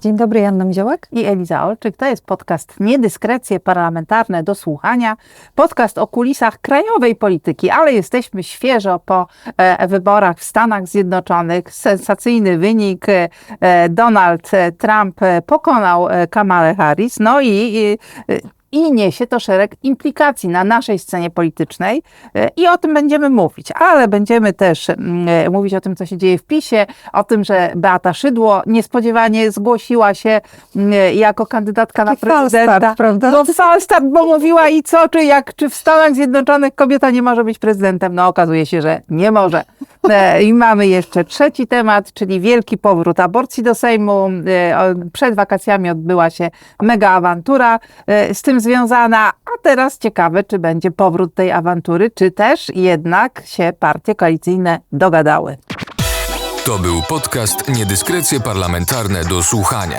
Dzień dobry, Janna Miziołek. i Eliza Olczyk. To jest podcast Niedyskrecje Parlamentarne do Słuchania. Podcast o kulisach krajowej polityki, ale jesteśmy świeżo po e, wyborach w Stanach Zjednoczonych. Sensacyjny wynik. E, Donald Trump e, pokonał e, Kamalę Harris. No i, i, i niesie to szereg implikacji na naszej scenie politycznej e, i o tym będziemy mówić, ale będziemy też mm, e, mówić o tym, co się dzieje w PiSie, o tym, że Beata Szydło niespodziewanie zgłosiła się mm, jako kandydatka na Taki falstart, prezydenta. prawda? No falstart, bo mówiła i co, czy jak, czy w Stanach Zjednoczonych kobieta nie może być prezydentem? No okazuje się, że nie może. E, I mamy jeszcze trzeci temat, czyli wielki powrót aborcji do Sejmu. E, Przed wakacjami odbyła się mega awantura e, z tym związana, a teraz ciekawe, czy będzie powrót tej awantury, czy też jednak się partie koalicyjne dogadały. To był podcast Niedyskrecje Parlamentarne do Słuchania.